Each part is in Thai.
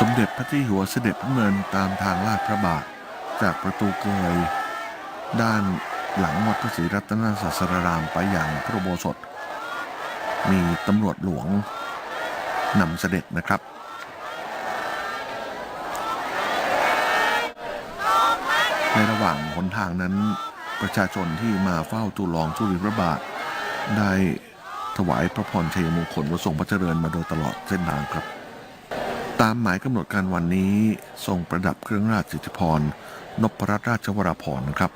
สมเด็จพระเจ้าอยู่หัวเสด็จพระเนินตามทางลาดพระบาท จากประตูเกย ด้านหลังวัดพระศรีรัตนศาสดารามไปอย่างพระโบสถ มีตำรวจหลวงนำเสด็จนะครับในระหว่างหนทางนั้น ประชาชนที่มาเฝ้าทูลองทุลีพระบาท ได้ถวายพระพรชัยมงคลและทรงพระเจริญมาโดยตลอดเส้นทางครับ ตามหมายกำหนดการวันนี้ทรงประดับเครื่องราชสิทธิพรนพรัตนราชวราพรครับ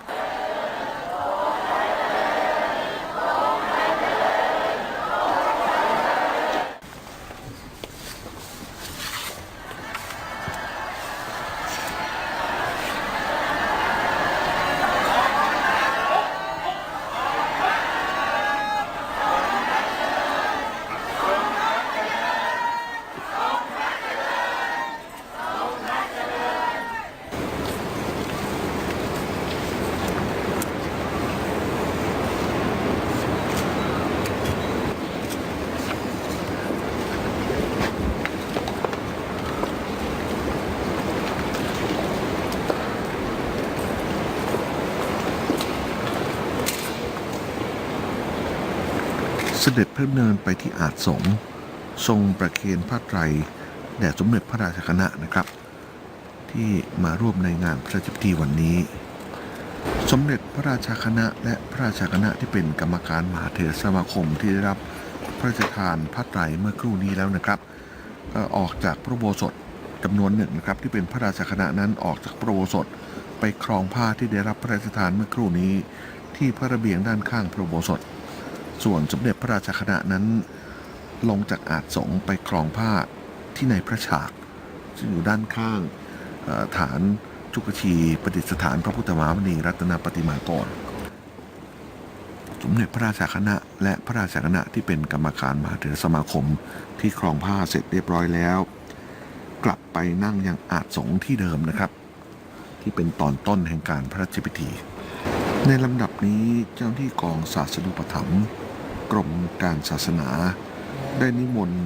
เสด็จพระดำเนินไปที่อาจสงทรงประเคนผ้าไตรแด่สมเด็จพระราชคณะนะครับ ที่มาร่วมในงานพระราชพิธีวันนี้ สมเด็จพระราชาคณะและพระราชาคณะที่เป็นกรรมการมหาเถรสมาคมที่ได้รับพระราชทานผ้าไตรเมื่อครู่นี้แล้วนะครับเอ่ออกจากพระโบสถจำนวนหนึ่งนะครับที่เป็นพระราชาคณะนั้นออกจากพระโบสถไปครองผ้าที่ได้รับพระราชทานเมื่อครู่นี้ ที่พระระเบียงด้านข้างพระโบสถ ส่วนสมเด็จพระราชาคณะนั้น ลงจากอาจสงไปครองผ้าที่ในพระฉาก ซึ่งอยู่ด้านข้างฐานจุกชีประดิษฐานพระพุทธมหามณีรัตนปฏิมากร สมเด็จพระราชาคณะ และพระราชาคณะที่เป็นกรรมการมหาเถรสมาคมที่ครองผ้าเสร็จเรียบร้อยแล้ว กลับไปนั่งยังอาจสงที่เดิมนะครับ ที่เป็นตอนต้นแห่งการพระราชพิธี ในลำดับนี้เจ้าที่กองศาสนูปถัมภ์ กรมการศาสนา ได้นิมนต์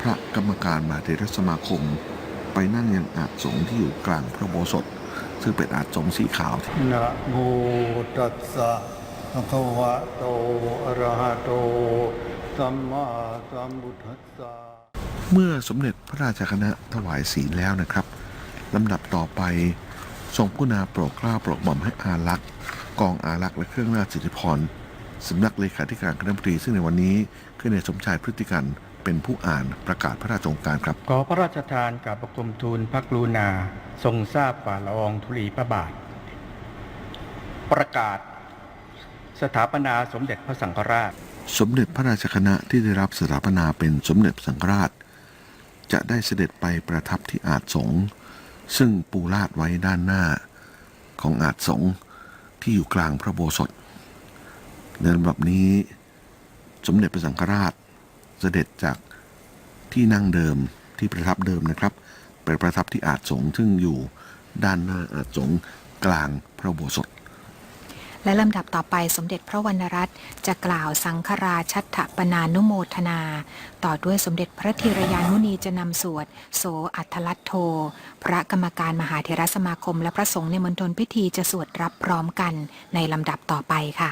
พระกรรมการมหาเถรสมาคม ไปนั่งยังอาจสงที่อยู่กลางพระโบสถซึ่งเป็นอาจสงสีขาวนะโมตัสสะภะคะวะโตอะระหะโตสัมมาสัมพุทธัสสะเมื่อสมเด็จพระราชาคณะถวายศีลแล้วนะครับลำดับต่อไปทรงกุณาโปรดกล้าโปรดหม่อมให้อารักษ์กองอารักษ์และเครื่องราชสิทธิพร สำนักเลขาธิการคณะรัฐมนตรีซึ่งในวันนี้คือในายสมชายพฤติกันเป็นผู้อ่านประกาศพระราชโองการครับ ขอพระราชทานกับประกรมทูลพระกรุณา ทรงทราบฝ่าละอองธุลีพระบาท ประกาศ สถาปนาสมเด็จพระสังฆราช สมเด็จพระราชคณะที่ได้รับสถาปนาเป็นสมเด็จพระสังฆราช จะได้เสด็จไปประทับที่อาจสงฆ์ซึ่งปูลาดไว้ด้านหน้า ของอาจสงฆ์ที่อยู่กลางพระโบสถ ในลำดับนี้ สมเด็จพระสังฆราช เสด็จจากที่นั่งเดิมที่ประทับเดิมนะครับ ไปประทับที่อาจสงซึ่งอยู่ด้านหน้าอาจสงกลางพระโบสถและลำดับต่อไปสมเด็จพระวรรณรัตน์จะกล่าวสังฆราชัตถปนานุโมทนา ต่อด้วยสมเด็จพระธีรยานุนีจะนำสวด โสอัทลัตโท พระกรรมการมหาเถรสมาคมและพระสงฆ์ในมณฑลพิธีจะสวดรับพร้อมกันในลำดับต่อไปค่ะ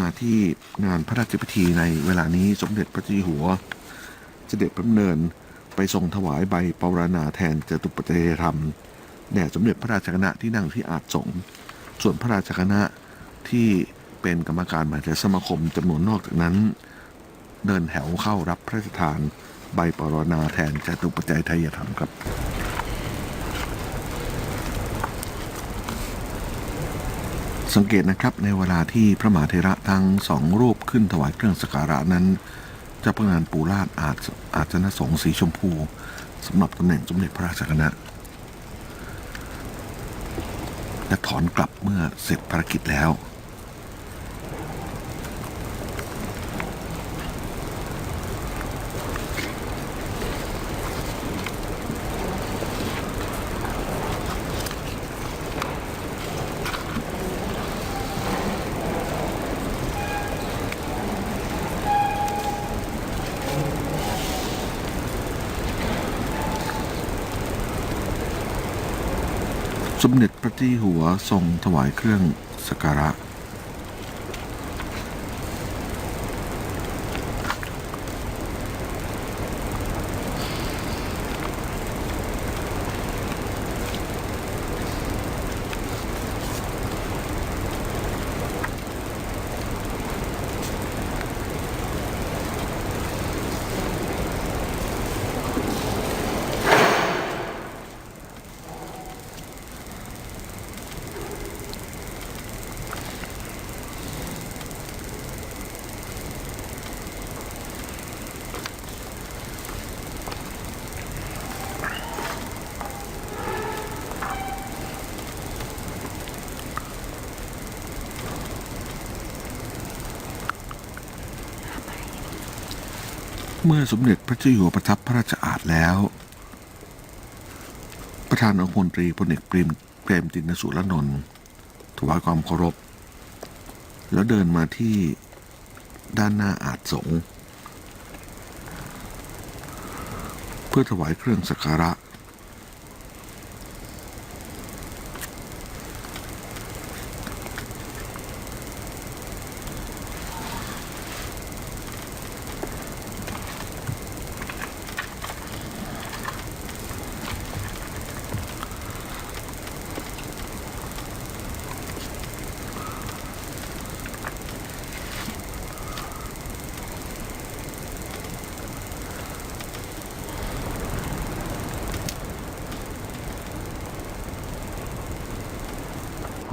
มาที่งานพระราชพิธีในเวลานี้สมเด็จพระเจ้าอยู่หัวเสด็จพระดำเนินไปทรงถวายใบปรณาแทนจตุปัจธรรมแด่สมเด็จพระราชคณะที่นั่งที่อาจสงส่วนพระราชคณะที่เป็นกรรมการมหาเถรสมาคมจำนวนนอกจากนั้น เดินแถวเข้ารับพระราชทานใบปรณาแทนจตุปัจจัยไทยธรรมครับ สังเกตนะครับในเวลาที่พระมหาเถระทั้งสองรูปขึ้นถวายเครื่องสักการะนั้นเจ้าพระงานปูราชอาจอาจจะสงสีชมพูสำหรับตำแหน่งสมเด็จพระราชคณะและถอนกลับเมื่อเสร็จภารกิจแล้ว สมเด็จพระที่หัวทรงถวายเครื่องสักการะ เมื่อสมเด็จพระเจ้าอยู่หัวประทับพระราชอาณแล้ว ประธานองคมนตรีพลเอกเปรมเปรมตินสุรนนท์ถวายความเคารพ แล้วเดินมาที่ด้านหน้าอาจสง เพื่อถวายเครื่องสักการะ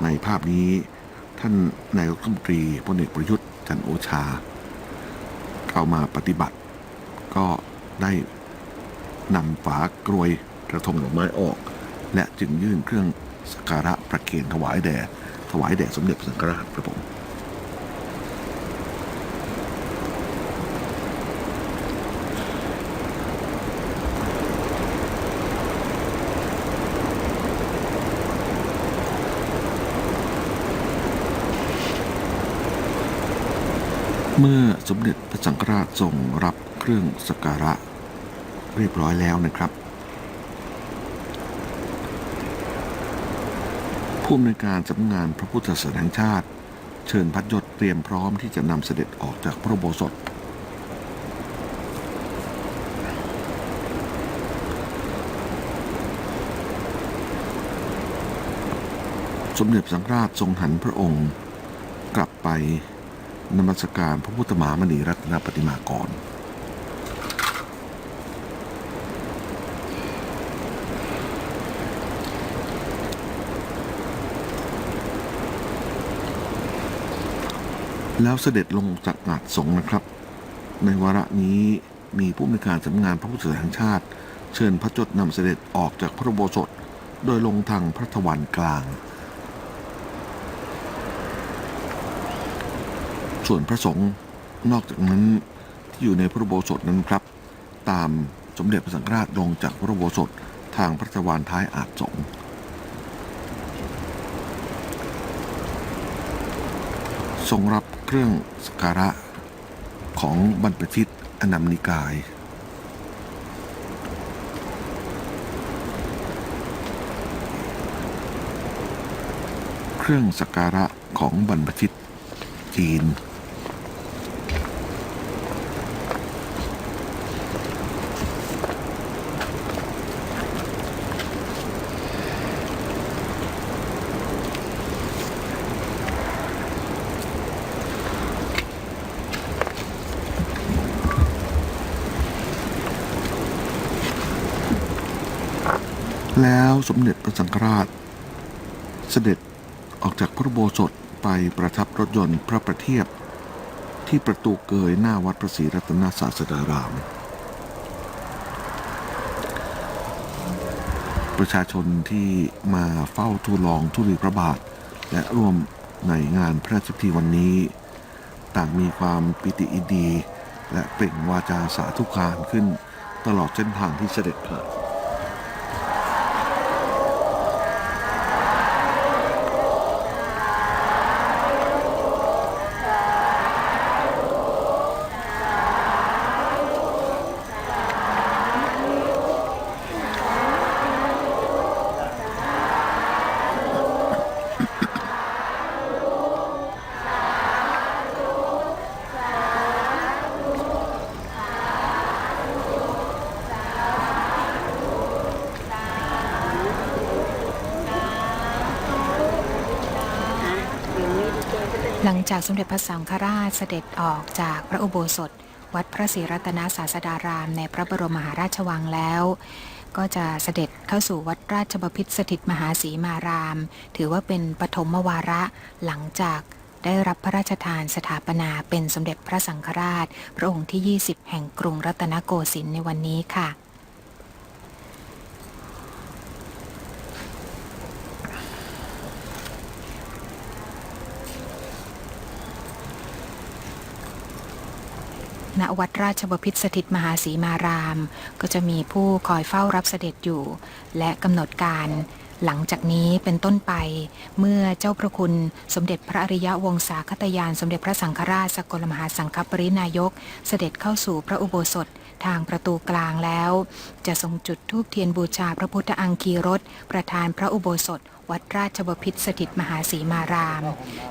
ใน ภาพนี้ ท่านนายกรัฐมนตรีพลเอกประยุทธ์จันโอชา เอามาปฏิบัติ ก็ได้นำฝากรวยกระทงดอกไม้ออก และจึงยื่นเครื่องสักการะประเคนถวายแด่ถวายแด่สมเด็จพระสังฆราชครับผม เมื่อสมเด็จพระสังฆราชทรงรับเครื่องสักการะเรียบร้อยแล้วนะครับ ผู้อำนวยการสำนักงานพระพุทธศาสนาแห่งชาติ เชิญพัดยศเตรียมพร้อมที่จะนำเสด็จออกจากพระโบสถสมเด็จสังฆราชทรงหันพระองค์ กลับไป นมัสการพระพุทธมามณีรัตนปฏิมากร แล้วเสด็จลงจากอาจสงนะครับ ในวาระนี้มีผู้มีการสำนักงานพระพุทธศาสนาแห่งชาติ เชิญพระจดนำเสด็จออกจากพระโบสถโดยลงทางพระทวันกลาง ส่วนพระสงฆ์นอกจากนั้นที่อยู่ในพระโบสถนั้นครับ ตามสมเด็จพระสังฆราชลงจากพระโบสถทางพระทวารท้ายอาจสงฆ์ทรงรับเครื่องสการะของบรรพชิตอนามนิกาย เครื่องสกการะของบรรพชิตจีน แล้วสมเด็จพระสังฆราช เสด็จออกจากพระโบสถไปประทับรถยนต์พระประเทียบ ที่ประตูเกยหน้าวัดพระศรีรัตนศาสดาราม ประชาชนที่มาเฝ้าทูลลองทุลีพระบาท และร่วมในงานพระราชพิธีวันนี้ ต่างมีความปิติอินดี และเปล่งวาจาสาธุการขึ้นตลอดเส้นทางที่เสด็จผ่าน หลังจากสมเด็จพระสังฆราชเสด็จออกจากพระอุโบสถ วัดพระศรีรัตนศาสดาราม ในพระบรมมหาราชวังแล้ว ก็จะเสด็จเข้าสู่วัดราชบพิตรสถิตมหาศรีมาราม ถือว่าเป็นปฐมวาระหลังจากได้รับพระราชทานสถาปนาเป็นสมเด็จพระสังฆราช พระองค์ที่ 20 แห่งกรุงรัตนโกสินทร์ในวันนี้ค่ะ ณวัดราชบพิตรสถิตมหาศีมาราม ก็จะมีผู้คอยเฝ้ารับเสด็จอยู่ และกำหนดการหลังจากนี้เป็นต้นไป เมื่อเจ้าพระคุณสมเด็จพระอริยวงศาคตยาน สมเด็จพระสังฆราชสกลมหาสังฆปรินายก เสด็จเข้าสู่พระอุโบสถ ทางประตูกลางแล้ว จะทรงจุดธูปเทียนบูชาพระพุทธอังคีรสประธานพระอุโบสถ วัดราชบพิตรสถิตมหาศรีมาราม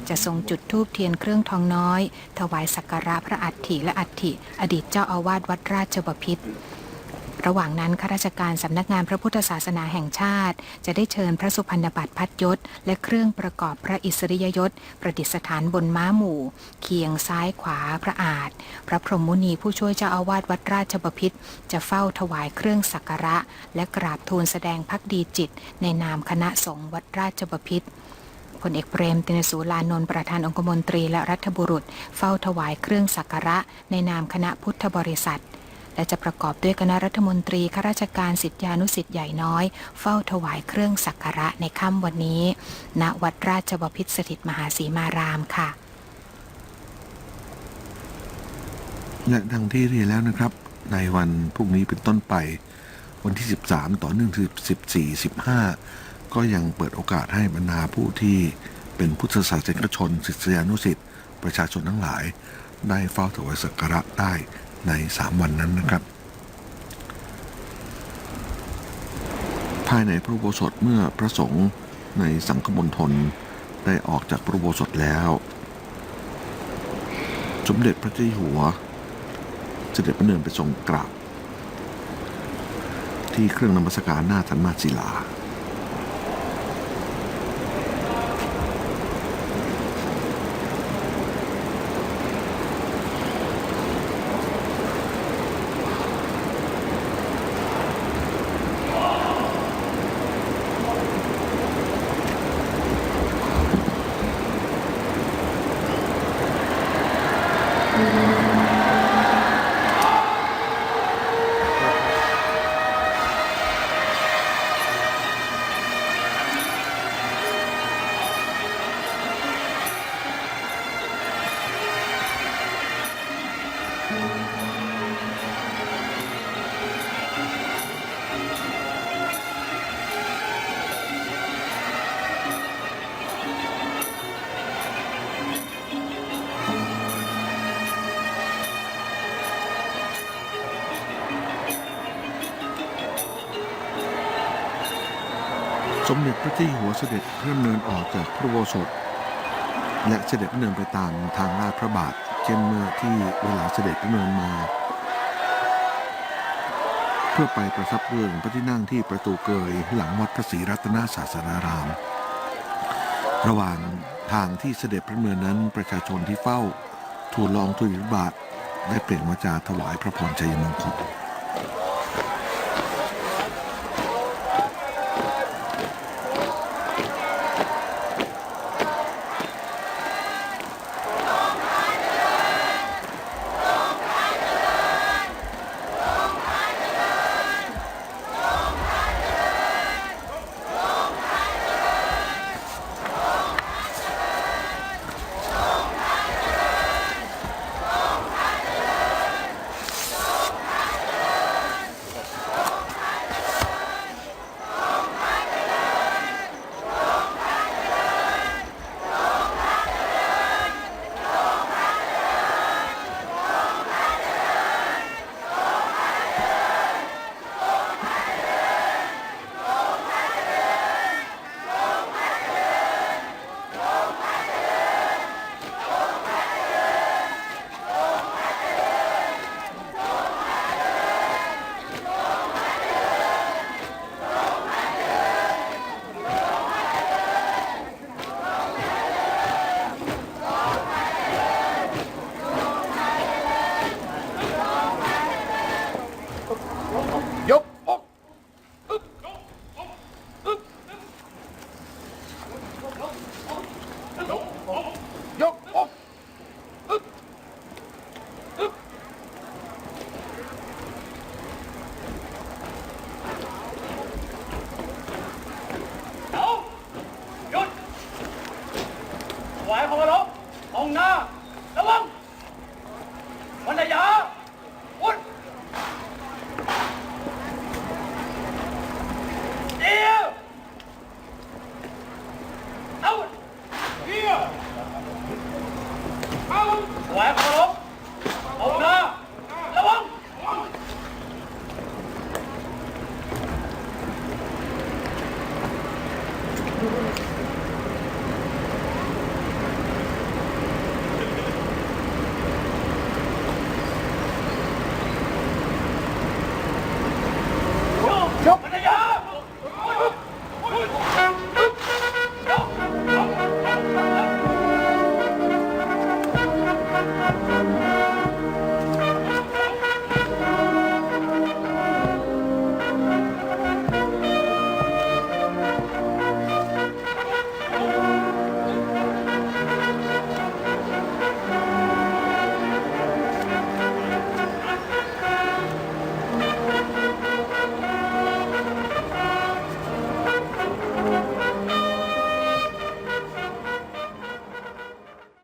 จะทรงจุดธูปเทียนเครื่องทองน้อย ถวายสักการะพระอัฐิและอัฐิอดีตเจ้าอาวาสวัดราชบพิต ระหว่างนั้นข้าราชการสำนักงานพระพุทธศาสนาแห่งชาติ จะได้เชิญพระสุพรรณบัตรพัดยศ และเครื่องประกอบพระอิสริยยศ ประดิษฐานบนม้าหมู่ เคียงซ้ายขวาพระอาจพระพรหมมุนีผู้ช่วยเจ้าอาวาสวัดราชบพิตรจะเฝ้าถวายเครื่องสักการะ และกราบทูลแสดงพักดีจิต ในนามคณะสงฆ์วัดราชบพิตรพลเอกเปรมตินสูลานนท์ประธานองคมนตรีและรัฐบุรุษ เฝ้าถวายเครื่องสักการะในนามคณะพุทธบริษัท และจะประกอบด้วยคณะรัฐมนตรีข้าราชการสิทธิานุสิทธิ์ใหญ่น้อย เฝ้าถวายเครื่องสักการะในค่ำวันนี้ ณวัดราชบพิตรสถิตมหาศรีมารามค่ะ และดังที่เรียนแล้วนะครับ ในวันพรุ่งนี้เป็นต้นไป วันที่ 13 ต่อเนื่องถึง14 15 ก็ยังเปิดโอกาสให้บรรดาผู้ที่เป็นพุทธศาสนิกชนศิษยานุสิษ์ประชาชนทั้งหลาย ได้เฝ้าถวายสักการะได้ ใน 3 วันนั้นนะครับ ภายในพระโบสถเมื่อพระสงฆ์ในสังฆมณฑลได้ออกจากพระโบสถแล้ว สมเด็จพระเจ้าอยู่หัว เสด็จพระเนินไปทรงกราบที่เครื่องนมัสการหน้าธนมาศิลา มเด็จพระเจ้าหัวเสด็จพระดำเนินออกจากพระโบสถ และเสด็จพระเนินไปตามทางลาดพระบาทเช่นเมื่อที่เวลาเสด็จพระเนินมา เพื่อไปประทับเรื่องพระที่นั่งที่ประตูเกยหลังวัดพระศรีรัตนศาสนาราม ระหว่างทางที่เสด็จพระเนินนั้นประชาชนที่เฝ้าทูลลองทูลพระบาทได้เปล่งวาจาถวายพระพรชัยมงคล